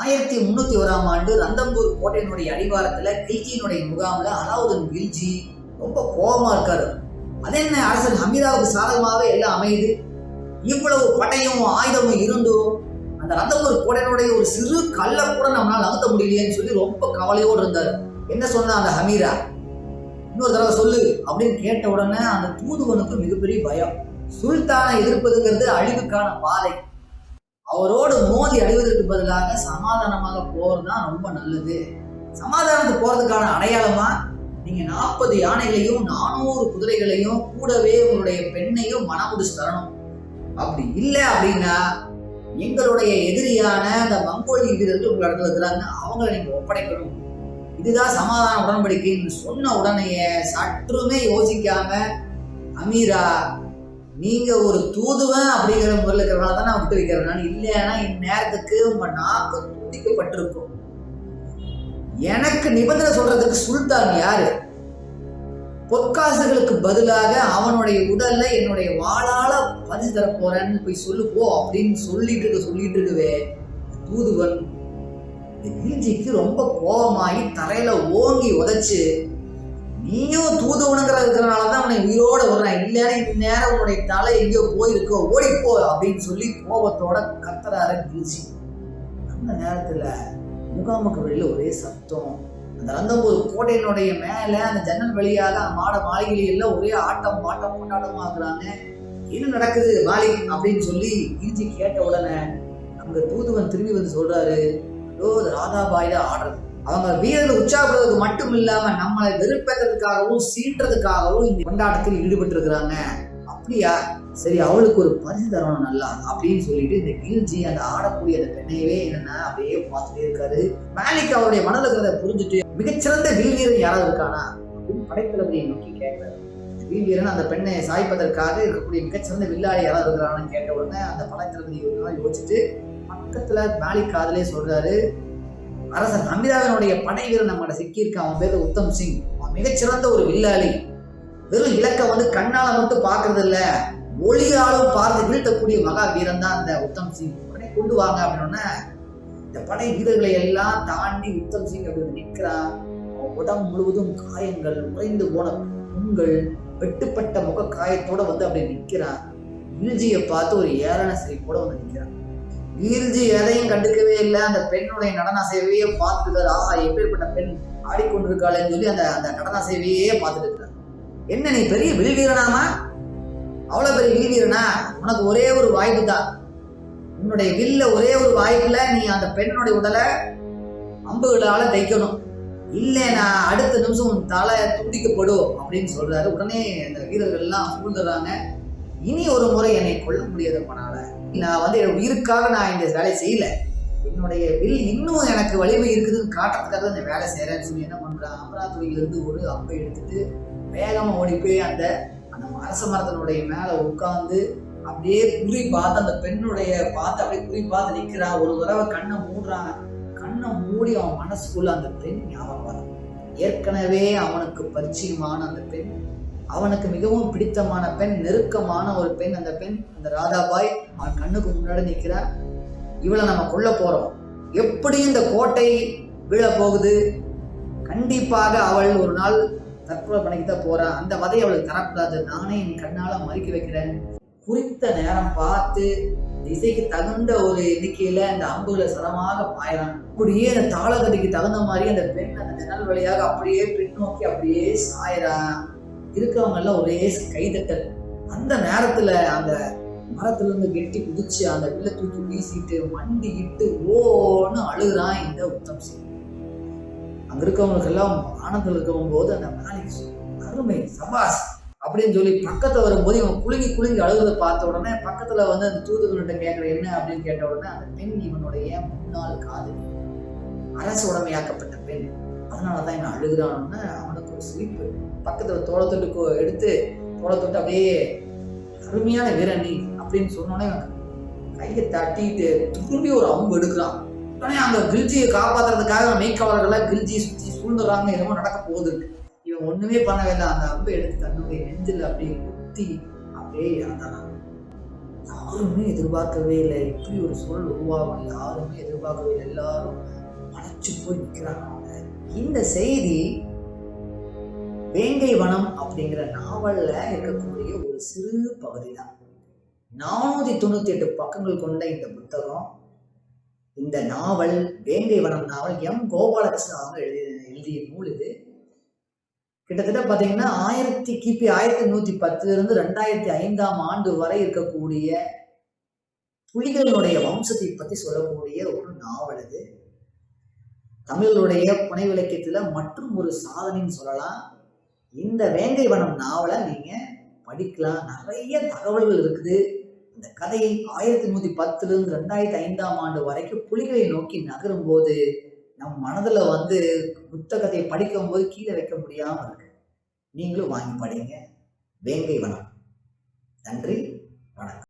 ஆயிரத்தி முந்நூற்றி ஓராம் ஆண்டு ரந்தம்பூர் கோட்டையினுடைய அடிவாரத்துல கில்ஜியினுடைய முகாமில் அலாவுதீன் கில்ஜி ரொம்ப கோபமா இருக்காரு. அதே என்ன அரசன் ஹமீதாவுக்கு சாதகமாகவே எல்லாம் அமையுது? இவ்வளவு படையும் ஆயுதமும் இருந்தும் அந்த ரந்தம்பூர் கோட்டையினுடைய ஒரு சிறு கல்லை கூட நம்மளால் நகர்த்த முடியலையேன்னு சொல்லி ரொம்ப கவலையோடு இருந்தார். என்ன சொன்ன அந்த ஹமீரா இன்னொரு தடவை சொல்லு அப்படின்னு கேட்ட உடனே அந்த தூதுவனுக்கு மிகப்பெரிய பயம். சுல்தானை எதிர்ப்பதுங்கிறது அழிவுக்கான பாதை. அவரோடு மோதி அடைவதற்கு பதிலாக சமாதானமாக போறது தான் ரொம்ப நல்லது. சமாதானத்துக்கு போறதுக்கான அடையாளமா? நீங்க நாற்பது யானைகளையும் நானூறு குதிரைகளையும் கூடவே உங்களுடைய பெண்ணையும் மனமுடிச்சு தரணும். அப்படி இல்லை அப்படின்னா எங்களுடைய எதிரியான அந்த மங்கோலிய வீரர்கள் உங்கள் இடத்துல இருக்கிறாங்க அவங்கள நீங்க ஒப்படைக்கணும். இதுதான் சமாதான உடன்படிக்கைன்னு சொன்ன உடனேயே சற்றுமே யோசிக்காம அமீரா நீங்க ஒரு தூதுவன் அப்படிங்கிற முறையில் இருக்கிறனால தான் நான் விட்டு வைக்கிறேன். நான் இல்லைன்னா இந்நேரத்துக்கு உங்க நாக்கு துண்டிக்கப்பட்டிருக்கும் எனக்கு நிபந்தனை சொல்றதுக்கு சுல்தான் யாரு? பொற்காசுகளுக்கு பதிலாக அவனுடைய உடல்ல என்னுடைய வாழால பரிசு தர போறேன்னு போய் சொல்லு போ அப்படின்னு சொல்லிட்டு இருக்க சொல்லிட்டு இருக்கவே தூதுவன். கில்ஜிக்கு ரொம்ப கோபமாகி தரையில ஓங்கி உதைச்சு நீயும் தூதுவனுங்கிற இருக்கிறனால தான் அவனை உயிரோட வர்றான் இல்லைன்னா இந்நேரம் உன்னுடைய தலை எங்கேயோ போயிருக்கோ ஓடிப்போ அப்படின்னு சொல்லி கோபத்தோட கத்துறாரு கில்ஜி அந்த நேரத்தில் முகாமுக்கு வெளியில் ஒரே சத்தம். அந்த ரந்தம்பூர் கோட்டையினுடைய மேலே அந்த ஜன்னல் வழியாக மாட மாளிகையில ஒரே ஆட்டம் பாட்டம் கொண்டாட்டமா இருக்கிறாங்க. என்ன நடக்குது மாலிக் அப்படின்னு சொல்லி கில்ஜி கேட்ட உடனே அங்கே தூதுவன் திரும்பி வந்து சொல்கிறாரு ஏதோ ராதாபாய் தான் ஆடுறது. அவங்க வீரர்கள் உற்சாகப்படுறதுக்கு மட்டும் இல்லாம நம்மளை வெறுப்பேற்றதுக்காகவும் சீன்றதுக்காகவும் இந்த கொண்டாட்டத்தில் ஈடுபட்டு இருக்கிறாங்க அப்படியா? சரி அவளுக்கு ஒரு பரிசு தரணும் நல்லா அப்படின்னு சொல்லிட்டு இந்த கில்ஜி அந்த ஆடக்கூடிய அந்த பெண்ணையவே என்னன்னா அப்படியே பார்த்துட்டே இருக்காரு. மேலிக் அவருடைய மனதில் இருக்கிறத புரிஞ்சுட்டு மிகச்சிறந்த வில் வீரன் யாராவது இருக்கானா? அப்படின்னு படைத்தளபதியை நோக்கி கேட்கிறாரு. வில் வீரன் அந்த பெண்ணை சாய்ப்பதற்காக இருக்கக்கூடிய மிகச்சிறந்த வில்லாடி யாராவது இருக்கிறான்னு கேட்ட உடனே அந்த படைத்தளபதி யோசிச்சுட்டு பக்கத்துல மேலிக் காதலே சொல்றாரு அரசன் அமிதாவினுடைய படை வீரன் நம்மகிட்ட சிக்கியிருக்கான் அவன் பேர் உத்தம் சிங். அவன் மிகச்சிறந்த ஒரு வில்லாளி. வெறும் இலக்கை வந்து கண்ணால மட்டும் பார்க்கறது இல்ல ஒளியாலும் பார்த்து வீழ்த்தக்கூடிய மகா வீரன் தான் அந்த உத்தம் சிங். உடனே கொண்டு வாங்க அப்படின்னா இந்த படை வீரர்களை எல்லாம் தாண்டி உத்தம் சிங் அப்படி நிற்கிறான் அவன் உடம்பு முழுவதும் காயங்கள் உறைந்து போன புண்கள் வெட்டுப்பட்ட முக காயத்தோட வந்து அப்படி நிற்கிறான் வில்ஜியை பார்த்து ஒரு ஏளன கூட வந்து நிற்கிறான் கில்ஜி எதையும் கண்டுக்கவே இல்லை. அந்த பெண்ணுடைய நடன சேவையே பார்த்துருக்காரு. ஆஹா எப்பேற்பட்ட பெண் ஆடிக்கொண்டிருக்காளேன்னு சொல்லி அந்த அந்த நடன சேவையே பார்த்துட்டு இருக்காரு என்ன நீ பெரிய வில்வீரனாமா? அவ்வளோ அவ்வளவு பெரிய வில்வீரனா? உனக்கு ஒரே ஒரு வாய்ப்பு தான். உன்னுடைய வில்ல ஒரே ஒரு வாய்ப்புல நீ அந்த பெண்ணுடைய உடலை அம்புகளால தைக்கணும். இல்லைனா அடுத்த நிமிஷம் உன் தலை துண்டிக்கப்படும் அப்படின்னு சொல்றாரு. உடனே அந்த வீரர்கள் எல்லாம் சூழ்ந்துடுறாங்க. இனி ஒரு முறை என்னை கொல்ல முடியாது நான் வந்து என் உயிருக்காக நான் இந்த வேலையை செய்யல. என்னுடைய வில் இன்னும் எனக்கு வலிமை இருக்குதுன்னு காட்டுறதுக்காக இந்த வேலை செய்யறேன்னு சொல்லி என்ன பண்றான்? அமராத்துறையிலிருந்து ஒரு அப்பை எடுத்துட்டு வேகமா ஓடி போய் அந்த அந்த அரச மரத்தினுடைய மேல உட்கார்ந்து அப்படியே குறி பார்த்து அந்த பெண்ணுடைய பார்த்து அப்படியே குறி பார்த்து நிற்கிறா ஒரு தடவை கண்ணை மூடுறான் கண்ணை மூடி அவன் மனசுக்குள்ள அந்த பெண் ஞாபகம் வரும். ஏற்கனவே அவனுக்கு பரிச்சயமான அந்த பெண் அவனுக்கு மிகவும் பிடித்தமான பெண் நெருக்கமான ஒரு பெண் அந்த பெண் அந்த ராதாபாய். அவன் கண்ணுக்கு முன்னாடி நிற்கிறார். இவளை நம்ம கொல்ல போறோம். எப்படி இந்த கோட்டை வீழ போகுது? கண்டிப்பாக அவள் ஒரு நாள் தற்கொலை பண்ணிக்கு தான் போறா. அந்த வதையை அவளுக்கு தரக்கூடாது. நானே என் கண்ணால மறுக்கி வைக்கிறேன். குறித்த நேரம் பார்த்து திசைக்கு தகுந்த ஒரு எண்ணிக்கையில அந்த அம்புகளை சரமாக பாயறான். அப்படியே அந்த தாளகதிக்கு தகுந்த மாதிரி அந்த பெண் அந்த ஜன்னல் வழியாக அப்படியே பின்னோக்கி அப்படியே சாயறான் இருக்கவங்க எல்லாம் ஒரே கைதட்டல். அந்த நேரத்துல அந்த மரத்துல கெட்டி குதிச்சு அந்த வில்ல தூக்கி வீசிட்டு மண்டி இட்டு ஓன்னு அழுகுறான் இந்த உத்தம் சிங். அங்க இருக்கவங்களுக்கு எல்லாம் ஆனந்தம் இருக்கவும் போது அந்த மேலே அருமை சபாஸ் அப்படின்னு சொல்லி பக்கத்துல வரும்போது இவன் குலுங்கி குலுங்கி அழுகிறத பார்த்த உடனே பக்கத்துல வந்து அந்த தூதுவர்கிட்ட கேட்கற என்ன? அப்படின்னு கேட்ட உடனே அந்த பெண் இவனுடைய முன்னாள் காதலி. அரசு உடமையாக்கப்பட்ட பெண். அதனாலதான் என்ன அழுகிறான்னு அவனுக்கு ஒரு சிரிப்பு பக்கத்தில் தோளத்தொட்டு எடுத்து தோளத்தொட்டு அப்படியே அருமையான வீரணி அப்படின்னு சொன்னோடனே கையை தட்டிட்டு திரும்பி ஒரு அம்பு எடுக்கிறான். உடனே அந்த கில்ஜியை காப்பாற்றுறதுக்காக மெய்க்காவலர்கள்லாம் கில்ஜியை சுற்றி சூழ்ந்துடுறாங்க. என்னமோ நடக்க போகுது. இவன் ஒண்ணுமே பண்ணவே இல்லை. அந்த அம்பை எடுத்து தன்னுடைய நெஞ்சில் அப்படியே குத்தி அப்படியே இறந்தான். யாருமே எதிர்பார்க்கவே இல்லை. இப்படி ஒரு சூழல் உருவாகும். யாருமே எதிர்பார்க்கவே இல்லை. எல்லாரும் மலைச்சு போய் நிற்கிறாங்க இந்த செய்தி வேங்கை வனம் அப்படிங்கிற நாவல்ல இருக்கக்கூடிய ஒரு சிறு பகுதி தான் நானூத்தி தொண்ணூத்தி எட்டு பக்கங்கள் கொண்ட இந்த புத்தகம் இந்த நாவல் வேங்கை வனம் நாவல் எம். கோபாலகிருஷ்ணன் அவங்க எழுதிய எழுதிய நூல் இது. கிட்டத்தட்ட பார்த்தீங்கன்னா ஆயிரத்தி கிபி ஆயிரத்தி நூத்தி பத்துல இருந்து ரெண்டாயிரத்தி ஐந்தாம் ஆண்டு வரை இருக்கக்கூடிய புலிகளினுடைய வம்சத்தை பத்தி சொல்லக்கூடிய ஒரு நாவல் இது. தமிழருடைய புனை விளக்கத்துல மற்றும் ஒரு சாதனைன்னு சொல்லலாம். இந்த வேங்கை வனம் நாவலை நீங்கள் படிக்கலாம். நிறைய தகவல்கள் இருக்குது. இந்த கதையை ஆயிரத்தி நூற்றி பத்துலேருந்து ரெண்டாயிரத்தி ஐந்தாம் ஆண்டு வரைக்கும் புலிகளை நோக்கி நகரும் போது நம் மனதில் வந்து புத்தகத்தை படிக்கும் போது கீழே வைக்க முடியாமல் இருக்கு. நீங்களும் வாங்கி படிங்க. வேங்கை வனம். நன்றி. வணக்கம்.